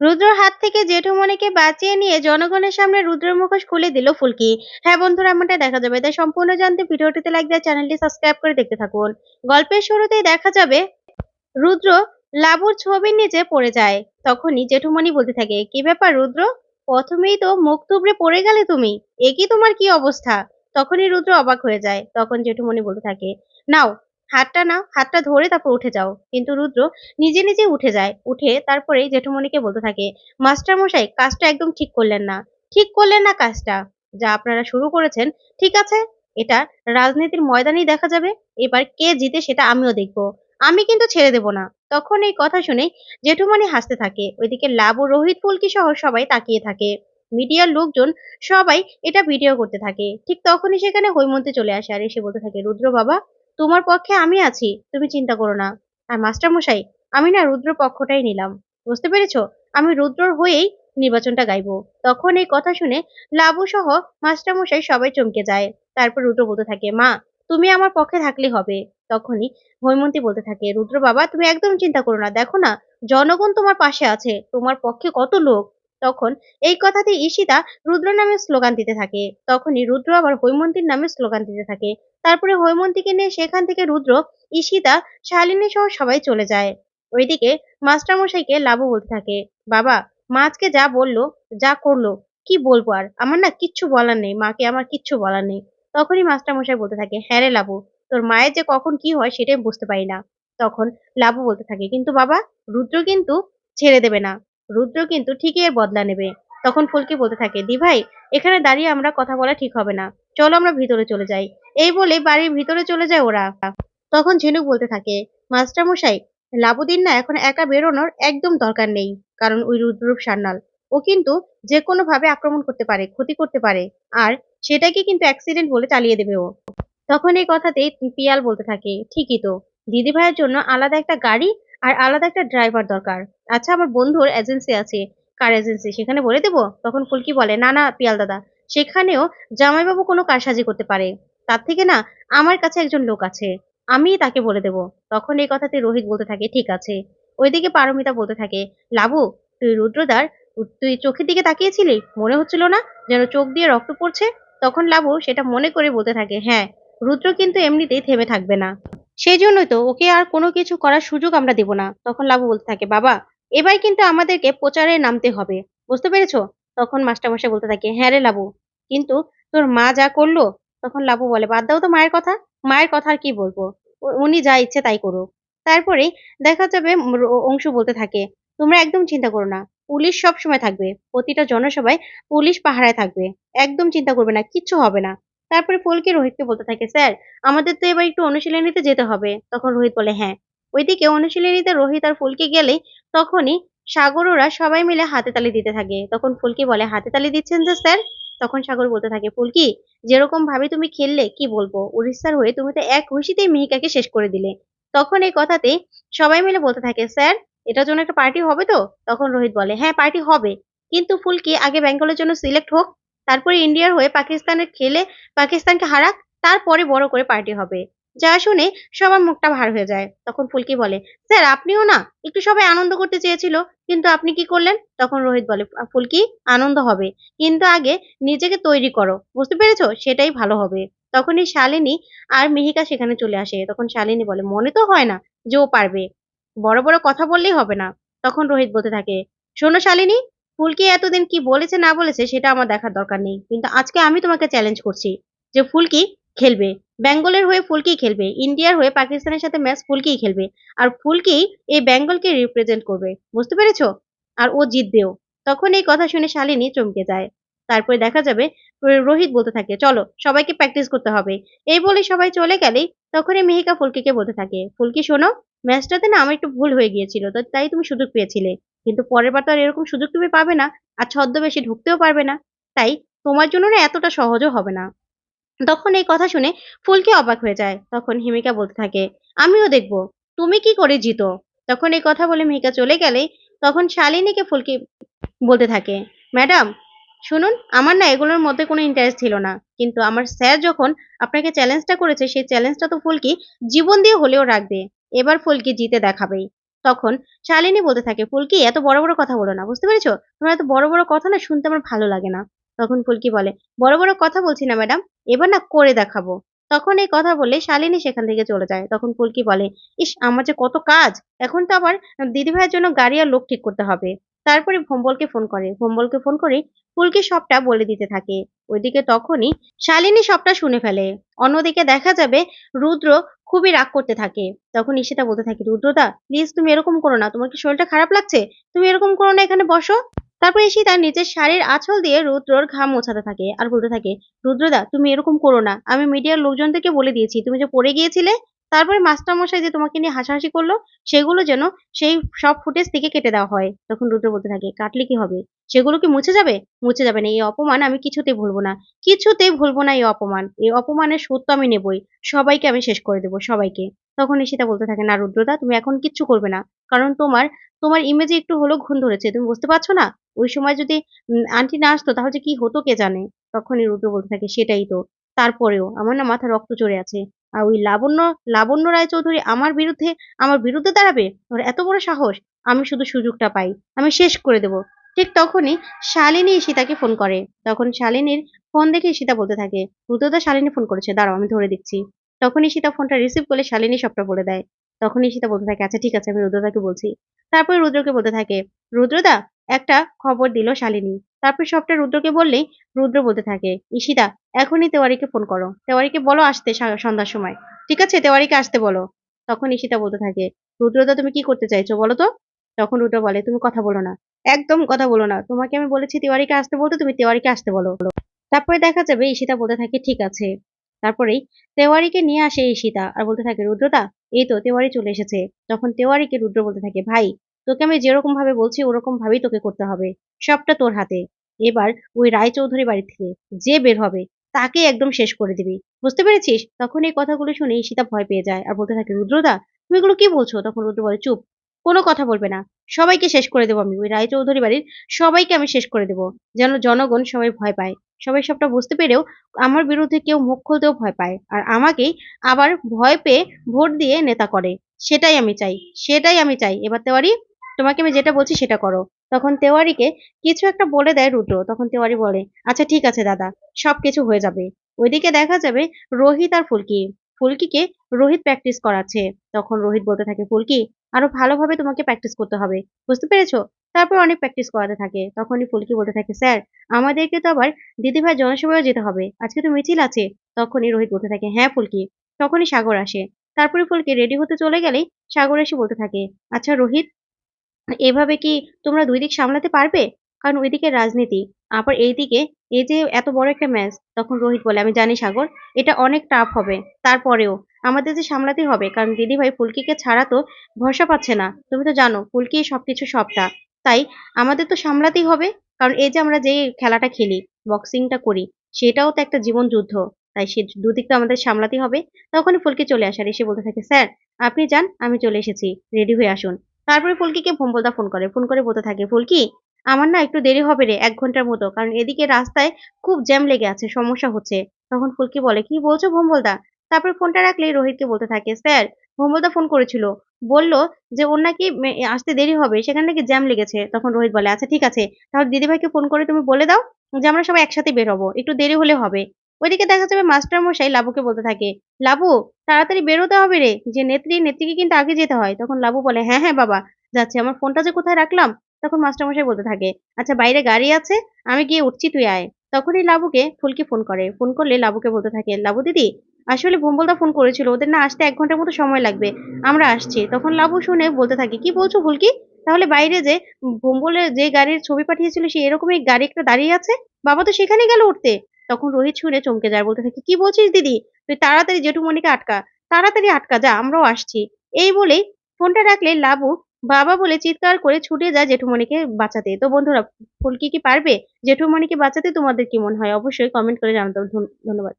রুদ্রর হাত থেকে জেঠুমনিকে বাঁচিয়ে নিয়ে জনগণের সামনে রুদ্রের মুখোশ খুলে দিল ফুলকি। হ্যাঁ বন্ধুরা, এমনটা দেখা যাবে। তাই সম্পূর্ণ জানতে ভিডিওটিতে লাইক দিয়ে চ্যানেলটি সাবস্ক্রাইব করে দেখতে থাকুন। গল্পের শুরুতেই দেখা যাবে, রুদ্র লাবুর ছবির নিচে পড়ে যায়। তখনই জেঠুমনি বলতে থাকে, কি ব্যাপার রুদ্র? প্রথমেই তো মুখ তুবড়ে পড়ে গেলে তুমি। এ কি তোমার কি অবস্থা? তখনই রুদ্র অবাক হয়ে যায়। তখন জেঠুমনি বলতে থাকে, নাও হাতটা নাও, হাতটা ধরে তারপর উঠে যাও। কিন্তু রুদ্র নিজে নিজে উঠে যায়। উঠে তারপরে জেঠুমনিকে বলতে থাকে মাস্টার মশাই কাজটা একদম ঠিক করলেন না। ঠিক করলেন না কাজটা? যা আপনারা শুরু করেছেন, ঠিক আছে। এটা রাজনীতির ময়দানেই দেখা যাবে। এবার কে জিতে সেটা আমিও দেখব। আমি কিন্তু ছেড়ে দেব না। তখন এই কথা শুনে জেঠুমনি হাসতে থাকে। ওইদিকে লাভ ও রোহিত ফুলকি সহ সবাই তাকিয়ে থাকে। মিডিয়ার লোকজন সবাই এটা ভিডিও করতে থাকে। ঠিক তখনই সেখানে হৈমন্তী চলে আসে আর এসে বলতে থাকে, রুদ্র বাবা তোমার পক্ষে আমি আছি, তুমি চিন্তা করো না। আর মাস্টার মশাই, আমি না রুদ্র পক্ষটাই নিলাম। বুঝতে পেরেছ? আমি রুদ্রর হয়েই নির্বাচনটা গাইবো। তখন এই কথা শুনে লাবু সহ মাস্টার মশাই সবাই চমকে যায়। তারপর রুদ্র বলতে থাকে, মা, তুমি আমার পক্ষে থাকলে হবে। তখনই হৈমন্তী বলতে থাকে, রুদ্র বাবা, তুমি একদম চিন্তা করো না। দেখো না, জনগণ তোমার পাশে আছে। তোমার পক্ষে কত লোক? তখন এই কথাতে ঈশিতা রুদ্র নামে স্লোগান দিতে থাকে। তখনই রুদ্র আবার হৈমন্তীর নামে স্লোগান দিতে থাকে। তারপরে হৈমন্তীকে নিয়ে সেখান থেকে রুদ্র, ঈশিতা, শালিনী সহ সবাই চলে যায়। ওইদিকে মাস্টারমশাইকে লাবু বলতে থাকে, বাবা, মা যা বলল, যা করল, কি বলব আর? আমার না কিচ্ছু বলার নেই, মাকে আমার কিচ্ছু বলার নেই। তখনই মাস্টারমশাই বলতে থাকে হ্যাঁ রে লাবু, তোর মায়ের যে কখন কি হয় সেটাই বুঝতে পারি না। তখন লাবু বলতে থাকে, কিন্তু বাবা, রুদ্র কিন্তু ছেড়ে দেবে না। রুদ্র কিন্তু ঠিকই এর বদলা নেবে। তখন ফুলকি বলতে থাকে দি ভাই এখানে দাঁড়িয়ে আমরা কথা বলা ঠিক হবে না। চলো আমরা ভিতরে চলে যাই। এই বলে বাড়ির ভিতরে চলে যায় ওরা। তখন ঝিনুক বলতে থাকে মাস্টার মশাই লাবুদিন না এখন একা বেরোনোর একদম দরকার নেই, কারণ ওই রুদ্ররূপ সান্যাল। ও কিন্তু যে কোনো ভাবে আক্রমণ করতে পারে, ক্ষতি করতে পারে, আর সেটাকে কিন্তু অ্যাক্সিডেন্ট বলে চালিয়ে দেবে ও। তখন এই কথাতেই পিয়াল বলতে থাকে, ঠিকই তো দিদি ভাইয়ের জন্য আলাদা একটা গাড়ি আর আলাদা একটা ড্রাইভার দরকার। আচ্ছা আমার বন্ধুর এজেন্সি আছে। কার এজেন্সি? সেখানে বলে দেবো? তখন ফুলকি বলে, না না, পিয়াল দাদা, সেখানেও জামাইবাবু কোনো কারসাজি করতে পারে। তার থেকে না আমার কাছে একজন লোক আছে আমি তাকে বলে দেব। তখন এই কথাতে রোহিত বলতে থাকে, ঠিক আছে। ওইদিকে পারমিতা বলতে থাকে, লাবু, তুই রুদ্রদার, তুই চোখের দিকে তাকিয়েছিলি? মনে হচ্ছিল না যেন চোখ দিয়ে রক্ত পড়ছে? তখন লাবু সেটা মনে করে বলতে থাকে হ্যাঁ রুদ্র কিন্তু এমনিতেই থেমে থাকবে না। সেই জন্যই তো ওকে আর কোনো কিছু করার সুযোগ আমরা দেব না। তখন লাবু বলতে থাকে, বাবা, এবার কিন্তু আমাদেরকে প্রচারে নামতে হবে। বুঝতে পেরেছ? তখন মাস্টারমশাই বলতে থাকে হ্যাঁ রে লাবু, কিন্তু তোর মা যা করল তখন লাবু বলে, বাদ দাও তো মায়ের কথা মায়ের কথা আর কি বলব? উনি যা ইচ্ছে তাই করুক। তারপরে দেখা যাবে অংশু বলতে থাকে, তোমরা একদম চিন্তা করো না, পুলিশ সব সময় থাকবে, প্রতিটা জনসভায় পুলিশ পাহারায় থাকবে, একদম চিন্তা করবে না, কিচ্ছু হবে না। তারপরে ফুলকে রোহিতকে বলতে থাকে, স্যার, আমাদের তো এবার একটু অনুশীলনীতে যেতে হবে। তখন রোহিত বলে হ্যাঁ। ওইদিকে অনুশীলনীতে রোহিত আর ফুলকে গেলে তখনই সাগররা সবাই মিলে হাতে তালি দিতে থাকে। তখন ফুলকি বলে, হাতে তালি দিচ্ছেন যে, স্যার? তখন সাগর বলতে থাকে, ফুলকি, যেরকম ভাবে তুমি খেললে, কি বলব? উড়িষ্যার হয়ে তুমি তো এক হুশিতেই মিহিকাকে শেষ করে দিলে। তখন এই কথাতে সবাই মিলে বলতে থাকে, স্যার, এটার জন্য একটা পার্টি হবে তো? তখন রোহিত বলে হ্যাঁ পার্টি হবে। কিন্তু ফুলকি, আগে বেঙ্গলের জন্য সিলেক্ট হোক, তারপরে ইন্ডিয়ার হয়ে পাকিস্তানের খেলে পাকিস্তানকে হারাক, তারপরে বড় করে পার্টি হবে। যা শুনে সবার মুখটা ভার হয়ে যায়। তখন ফুলকি বলে, স্যার, আপনিও না? একটু সবাই আনন্দ করতে চেয়েছিল। কিন্তু আপনি কি করলেন? তখন রোহিত বলে, ফুলকি, আনন্দ হবে। কিন্তু আগে নিজেকে তৈরি করো। বুঝতে পেরেছ? সেটাই ভালো হবে। তখনই শালিনী আর মিহিকা সেখানে চলে আসে। তখন শালিনী বলে, মনে তো হয় না যে ও পারবে। বড় বড় কথা বললেই হবে না। তখন রোহিত বলতে থাকে, শোনো শালিনী, ফুলকি এতদিন কি বলেছে না বলেছে সেটা আমার দেখার দরকার নেই। কিন্তু আজকে আমি তোমাকে চ্যালেঞ্জ করছি যে ফুলকি খেলবে। বেঙ্গলের হয়ে ফুলকি খেলবে, ইন্ডিয়ার হয়ে পাকিস্তানের সাথে ম্যাচ ফুলকি খেলবে। আর ফুলকি এই বেঙ্গলকে রিপ্রেজেন্ট করবে। বুঝতে পেরেছ? আর ও জিতবেও। তখন এই কথা শুনে শালিনী চমকে যায়। তারপরে দেখা যাবে, রোহিত বলতে থাকে, চলো, সবাইকে প্র্যাকটিস করতে হবে। এই বলে সবাই চলে গেলেই তখনই মেহিকা ফুলকিকে বলতে থাকে, ফুলকি, শোনো ম্যাচটাতে না আমার একটু ভুল হয়ে গিয়েছিল তাই তুমি সুযোগ পেয়েছিলে। কিন্তু পরের বার তো আর এরকম সুযোগ তুমি পাবে না, আর ছদ্মবেশে ঢুকতেও পারবে না। তাই তোমার জন্য না এতটা সহজও হবে না। তখন এই কথা শুনে ফুলকি অবাক হয়ে যায়। তখন হিমিকা বলতে থাকে, আমিও দেখব। তুমি কি করে জিতো? তখন এই কথা বলে মিহিকা চলে গেলে তখন শালিনীকে ফুলকি বলতে থাকে, ম্যাডাম, শুনুন, আমার না এগুলোর মধ্যে কোনো ইন্টারেস্ট ছিল না। কিন্তু আমার স্যার যখন আপনাকে চ্যালেঞ্জটা করেছে, সেই চ্যালেঞ্জটা তো ফুলকি জীবন দিয়ে হলেও রাখবে। এবার ফুলকি জিতে দেখাবেই। তখন শালিনী বলতে থাকে, ফুলকি, এত বড় বড় কথা বলো না, বুঝতে পেরেছ? তোমার এত বড় বড় কথা না শুনতে আমার ভালো লাগে না। তখন ফুলকি বলে, বড় বড় কথা বলছি না, ম্যাডাম। এবার না করে দেখাবো। তখন এই কথা বলে শালিনী সেখান থেকে চলে যায়। তখন ফুলকি বলে, ইস, আমার যে কত কাজ! এখন তো আবার দিদিভাইয়ের জন্য গাড়ি আর লোক ঠিক করতে হবে। তারপরে ভম্বলকে ফোন করে। ভম্বলকে ফোন করে ফুলকি সবটা বলে দিতে থাকে। ওইদিকে তখনই শালিনী সবটা শুনে ফেলে। অন্যদিকে দেখা যাবে রুদ্র খুবই রাগ করতে থাকে। তখন ঈশিতা বলতে থাকে, রুদ্রদা প্লিজ তুমি এরকম করো না। তোমার কি শরীরটা খারাপ লাগছে? তুমি এরকম করো না এখানে বসো। তারপর ঈশিতা নিজের শাড়ির আঁচল দিয়ে রুদ্রর ঘাম মোছাতে থাকে আর বলতে থাকে, রুদ্রদা, তুমি এরকম করো না। আমি মিডিয়ার লোকজনদেরকে বলে দিয়েছি, তুমি যে পড়ে গিয়েছিলে, তারপরে মাস্টারমশাই যে তোমাকে নিয়ে হাসাহাসি করল, সেগুলো যেন সেই সব ফুটেজ থেকে কেটে দেওয়া হয়। তখন রুদ্র বলতে থাকে, কাটলে কি হবে? সেগুলো কি মুছে যাবে? মুছে যাবে না, এই অপমান আমি কিছুতেই ভুলবো না। কিছুতেই ভুলবো না এই অপমান। এই অপমানের সত্য আমি নেবই। সবাইকে আমি শেষ করে দেবো, সবাইকে। তখন ঈশিতা বলতে থাকে, না রুদ্রদা, তুমি এখন কিচ্ছু করবে না। কারণ তোমার তোমার ইমেজে একটু হলেও ঘুণ ধরেছে, তুমি বুঝতে পারছ না? ওই সময় যদি আন্টি না আসতো, তাহলে কি হতো কে জানে? তখনই রুদ্র বলতে থাকে, সেটাই তো। তারপরেও, আমার না মাথা রক্ত চড়ে আছে। আর ওই লাবণ্য লাবণ্য রায়চৌধুরী আমার বিরুদ্ধে আমার বিরুদ্ধে দাঁড়াবে? ওর এত বড় সাহস? আমি শুধু সুযোগটা পাই, আমি শেষ করে দেব। ঠিক তখনই শালিনী সীতাকে ফোন করে। তখন শালিনীর ফোন দেখে সীতা বলতে থাকে, রুদ্রদা শালিনী ফোন করেছে, দাঁড়াও, আমি ধরে দিচ্ছি তখনই সীতা ফোনটা রিসিভ করলে শালিনী সবটা বলে দেয়। তখন ঈশিতা বলতে থাকে আচ্ছা ঠিক আছে, আমি রুদ্রদাকে বলছি। তারপরে রুদ্রকে বলতে থাকে, রুদ্রদা, একটা খবর দিল শালিনী। তারপর সবটা রুদ্রকে বললেই রুদ্র বলতে থাকে, ঈশিতা, এখনই তেওয়ারিকে ফোন করো। তেওয়ারিকে বলো আসতে সন্ধ্যার সময়। ঠিক আছে, তেওয়ারিকে আসতে বলো। তখন ঈশিতা বলতে থাকে, রুদ্রদা, তুমি কি করতে চাইছো বলো তো? তখন রুদ্র বলে, তুমি কথা বলো না। একদম কথা বলো না। তোমাকে আমি বলেছি তেওয়ারিকে আসতে বলতে, তুমি তেওয়ারিকে আসতে বলো। তারপরে দেখা যাবে, ঈশিতা বলতে থাকে, ঠিক আছে। তারপরেই তেওয়ারিকে নিয়ে আসে ঈশিতা আর বলতে থাকে, রুদ্রদা, এই তো তেওয়ারি চলে এসেছে। তখন তেওয়ারিকে রুদ্র বলতে থাকে, ভাই, তোকে আমি যেরকম ভাবে বলছি ওরকম ভাবেই তোকে করতে হবে। সবটা তোর হাতে। এবার ওই রায়চৌধুরী বাড়ি থেকে যে বের হবে তাকে একদম শেষ করে দিবি। বুঝতে পেরেছিস? তখন এই কথাগুলো শুনে ঈশিতা ভয় পেয়ে যায়। আর বলতে থাকে, রুদ্রদা, তুমি এগুলো কি বলছো? তখন রুদ্র বলে, চুপ, কোনো কথা বলবে না। সবাইকে শেষ করে দেবো আমি। ওই রায়চৌধুরী বাড়ির সবাইকে আমি শেষ করে দেবো। যেন জনগণ সবাই ভয় পায়। সবাই সবটা বুঝতে পেরেও আমার বিরুদ্ধে কেউ মুখ খুলতেও ভয় পায়। আর আমাকেই আবার ভয় পেয়ে ভোট দিয়ে নেতা করে। সেটাই আমি চাই, সেটাই আমি চাই। এবার তেওয়ারি, তোমাকে আমি যেটা বলছি সেটা করো। তখন তেওয়ারিকে কিছু একটা বলে দেয় রুদ্র। তখন তেওয়ারি বলে আচ্ছা ঠিক আছে দাদা, সবকিছু হয়ে যাবে। ওইদিকে দেখা যাবে রোহিত আর ফুলকি। ফুলকিকে রোহিত প্র্যাকটিস করাচ্ছে। তখন রোহিত বলতে থাকে, ফুলকি, আরও ভালোভাবে তোমাকে প্র্যাকটিস করতে হবে। বুঝতে পেরেছ? তারপর অনেক প্র্যাকটিস করাতে থাকে। তখনই ফুলকি বলতে থাকে, স্যার, আমাদেরকে তো আবার দিদিভাই জনসভায় যেতে হবে। আজকে তো মিছিল আছে। তখনই রোহিত বলতে থাকে হ্যাঁ ফুলকি তখনই সাগর আসে। তারপরে ফুলকি রেডি হতে চলে গেলেই সাগর এসে বলতে থাকে আচ্ছা রোহিত, এভাবে কি তোমরা দুই দিক সামলাতে পারবে? কারণ ওইদিকে রাজনীতি, আবার এইদিকে এই যে এত বড় একটা ম্যাচ তখন রোহিত বলে, আমি জানি সাগর, এটা অনেক টাফ হবে। তারপরেও আমাদের যে সামলাতে হবে, কারণ দিদিভাই ফুলকিকে ছাড়া তো ভরসা পাচ্ছে না। তুমি তো জানো ফুলকি সবকিছু সবটা। তাই আমাদের তো সামলাতেই হবে। কারণ এই যে আমরা যে খেলাটা খেলি বক্সিংটা করি, সেটাও তো একটা জীবন যুদ্ধ। তাই সে দুদিক তো আমাদের সামলাতেই হবে। তখনই ফুলকি চলে আসে আর এসে বলতে থাকে, স্যার, আপনি যান, আমি চলে এসেছি। রেডি হয়ে আসুন। তারপরে ফুলকিকে ভম্বলদা ফোন করে। ফোন করে বলতে থাকে, ফুলকি, আমার না একটু দেরি হবে রে, এক ঘণ্টার মতো। কারণ এদিকে রাস্তায় খুব জ্যাম লেগে আছে, সমস্যা হচ্ছে। তখন ফুলকি বলে, কি বলছো ভম্বলদা? তারপরে ফোনটা রাখলেই রোহিতকে বলতে থাকে, স্যার ভম্বলদা ফোন করেছিল। বলল যে, ওর নাকি আসতে দেরি হবে, সেখানে নাকি জ্যাম লেগেছে। তখন রোহিত বলে আচ্ছা ঠিক আছে। তাহলে দিদিভাইকে ফোন করে তুমি বলে দাও যে, আমরা সবাই একসাথে বের হব। একটু দেরি হলে হবে। ওইদিকে দেখা যাবে মাস্টার মশাই লাবুকে বলতে থাকে, লাবু, তাড়াতাড়ি বেরোতে হবে রে। যে, নেত্রী, নেত্রীকে কিন্তু আগে যেতে হয়। তখন লাবু বলে হ্যাঁ হ্যাঁ বাবা, যাচ্ছে। আমার ফোনটা যে কোথায় রাখলাম? তখন মাস্টারমশাই বলতে থাকে আচ্ছা বাইরে গাড়ি আছে, আমি গিয়ে উঠছি, তুই আয়। তখনই লাবুকে ফুলকি ফোন করে। ফোন করলে লাবুকে বলতে থাকে, লাবু দিদি আসলে ভোম্বলদা ফোন করেছিল, ওদের না আসতে এক ঘণ্টার মতো সময় লাগবে। আমরা আসছি। তখন লাবু শুনে বলতে থাকি, কি বলছো ভুলকি? তাহলে বাইরে যে ভোম্বলের যে গাড়ির ছবি পাঠিয়েছিল সে এরকমই গাড়ি একটা দাঁড়িয়ে আছে? বাবা তো সেখানে গেল উঠতে। তখন রোহিত শুনে চমকে যায়, বলতে থাকে, কি বলছিস দিদি? তুই তাড়াতাড়ি জেঠুমণিকে আটকা, তাড়াতাড়ি আটকা, যা, আমরাও আসছি। এই বলেই ফোনটা রাখলে লাবু বাবা বলে চিৎকার করে ছুটে যায় জেঠুমণিকে বাঁচাতে। তো বন্ধুরা ফুলকি কি পারবে? জেঠুমণিকে বাঁচাতে তোমাদের কি মনে হয়? অবশ্যই কমেন্ট করে জানাতে ধন্যবাদ।